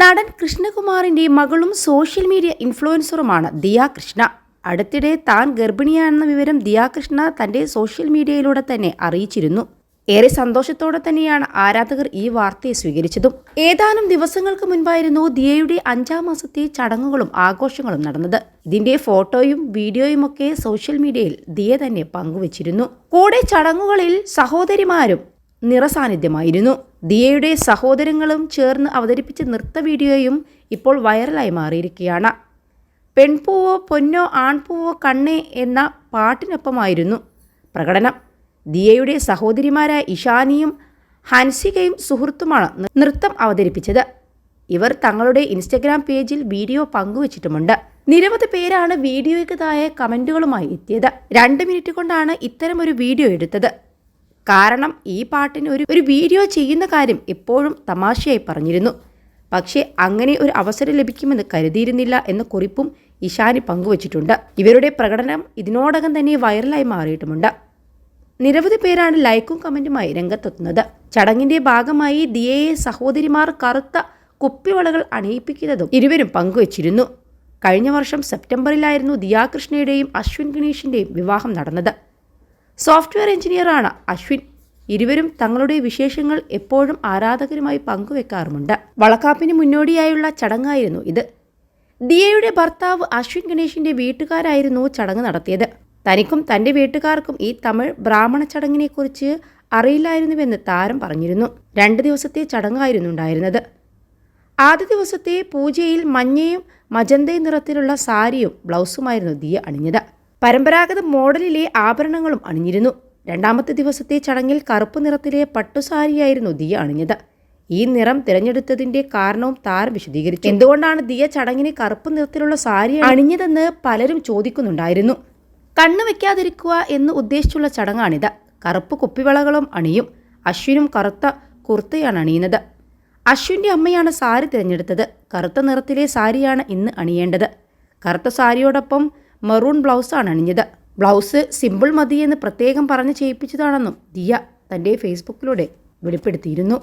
നടൻ കൃഷ്ണകുമാറിന്റെ മകളും സോഷ്യൽ മീഡിയ ഇൻഫ്ലുവൻസറുമാണ് ദിയ കൃഷ്ണ. അടുത്തിടെ താൻ ഗർഭിണിയാണെന്ന വിവരം ദിയ കൃഷ്ണ തന്റെ സോഷ്യൽ മീഡിയയിലൂടെ തന്നെ അറിയിച്ചിരുന്നു. ഏറെ സന്തോഷത്തോടെ തന്നെയാണ് ആരാധകർ ഈ വാർത്തയെ സ്വീകരിച്ചതും. ഏതാനും ദിവസങ്ങൾക്ക് മുൻപായിരുന്നു ദിയയുടെ അഞ്ചാം മാസത്തെ ചടങ്ങുകളും ആഘോഷങ്ങളും നടന്നത്. ഇതിന്റെ ഫോട്ടോയും വീഡിയോയും ഒക്കെ സോഷ്യൽ മീഡിയയിൽ ദിയ തന്നെ പങ്കുവച്ചിരുന്നു. കൂടെ ചടങ്ങുകളിൽ സഹോദരിമാരും നിറസാന്നിധ്യമായിരുന്നു. ദിയയുടെ സഹോദരങ്ങളും ചേർന്ന് അവതരിപ്പിച്ച നൃത്ത വീഡിയോയും ഇപ്പോൾ വൈറലായി മാറിയിരിക്കുകയാണ്. പെൺപൂവോ പൊന്നോ ആൺപൂവോ കണ്ണേ എന്ന പാട്ടിനൊപ്പമായിരുന്നു പ്രകടനം. ദിയയുടെ സഹോദരിമാരായ ഇഷാനിയും ഹൻസികയും സുഹൃത്തുമാണ് നൃത്തം അവതരിപ്പിച്ചത്. ഇവർ തങ്ങളുടെ ഇൻസ്റ്റഗ്രാം പേജിൽ വീഡിയോ പങ്കുവച്ചിട്ടുമുണ്ട്. നിരവധി പേരാണ് വീഡിയോയ്ക്ക് താഴെ കമന്റുകളുമായി എത്തിയത്. രണ്ട് മിനിറ്റ് കൊണ്ടാണ് ഇത്തരമൊരു വീഡിയോ എടുത്തത്. കാരണം ഈ പാട്ടിന് ഒരു ഒരു വീഡിയോ ചെയ്യുന്ന കാര്യം എപ്പോഴും തമാശയായി പറഞ്ഞിരുന്നു. പക്ഷേ അങ്ങനെ ഒരു അവസരം ലഭിക്കുമെന്ന് കരുതിയിരുന്നില്ല എന്ന കുറിപ്പും ഇഷാനി പങ്കുവച്ചിട്ടുണ്ട്. ഇവരുടെ പ്രകടനം ഇതിനോടകം തന്നെ വൈറലായി മാറിയിട്ടുമുണ്ട്. നിരവധി പേരാണ് ലൈക്കും കമന്റുമായി രംഗത്തെത്തുന്നത്. ചടങ്ങിന്റെ ഭാഗമായി ദിയയെ സഹോദരിമാർ കറുത്ത കുപ്പിവളകൾ അണിയിപ്പിക്കുന്നതും ഇരുവരും പങ്കുവച്ചിരുന്നു. കഴിഞ്ഞ വർഷം സെപ്റ്റംബറിലായിരുന്നു ദിയാകൃഷ്ണയുടെയും അശ്വിൻ ഗണേഷിന്റെയും വിവാഹം നടന്നത്. സോഫ്റ്റ്വെയർ എഞ്ചിനീയറാണ് അശ്വിൻ. ഇരുവരും തങ്ങളുടെ വിശേഷങ്ങൾ എപ്പോഴും ആരാധകരുമായി പങ്കുവെക്കാറുമുണ്ട്. വളക്കാപ്പിന് മുന്നോടിയായുള്ള ചടങ്ങായിരുന്നു ഇത്. ദിയയുടെ ഭർത്താവ് അശ്വിൻ ഗണേഷിന്റെ വീട്ടുകാരായിരുന്നു ചടങ്ങ് നടത്തിയത്. തനിക്കും തന്റെ വീട്ടുകാർക്കും ഈ തമിഴ് ബ്രാഹ്മണ ചടങ്ങിനെക്കുറിച്ച് അറിയില്ലായിരുന്നുവെന്ന് താരം പറഞ്ഞിരുന്നു. രണ്ട് ദിവസത്തെ ചടങ്ങായിരുന്നു ഉണ്ടായിരുന്നത്. ആദ്യ ദിവസത്തെ പൂജയിൽ മഞ്ഞയും മജന്തയും നിറത്തിലുള്ള സാരിയും ബ്ലൗസുമായിരുന്നു ദിയ അണിഞ്ഞത്. പരമ്പരാഗത മോഡലിലെ ആഭരണങ്ങളും അണിഞ്ഞിരുന്നു. രണ്ടാമത്തെ ദിവസത്തെ ചടങ്ങിൽ കറുപ്പ് നിറത്തിലെ പട്ടുസാരിയായിരുന്നു ദിയ അണിഞ്ഞത്. ഈ നിറം തിരഞ്ഞെടുത്തതിന്റെ കാരണവും താരം വിശദീകരിച്ചു. എന്തുകൊണ്ടാണ് ദിയ ചടങ്ങിന് കറുപ്പ് നിറത്തിലുള്ള സാരി അണിഞ്ഞതെന്ന് പലരും ചോദിക്കുന്നുണ്ടായിരുന്നു. കണ്ണു വെക്കാതിരിക്കുക എന്ന് ഉദ്ദേശിച്ചുള്ള ചടങ്ങാണിത്. കറുപ്പ് കുപ്പിവളകളും അണിയും. അശ്വിനും കറുത്ത കുർത്തയാണ് അണിയുന്നത്. അശ്വിന്റെ അമ്മയാണ് സാരി തിരഞ്ഞെടുത്തത്. കറുത്ത നിറത്തിലെ സാരിയാണ് ഇന്ന് അണിയേണ്ടത്. കറുത്ത സാരിയോടൊപ്പം മെറൂൺ ബ്ലൗസാണ് അണിഞ്ഞത്. ബ്ലൗസ് സിമ്പിൾ മതിയെന്ന് പ്രത്യേകം പറഞ്ഞ് ചെയ്യിപ്പിച്ചതാണെന്നും ദിയ തന്റെ ഫേസ്ബുക്കിലൂടെ വെളിപ്പെടുത്തിയിരുന്നു.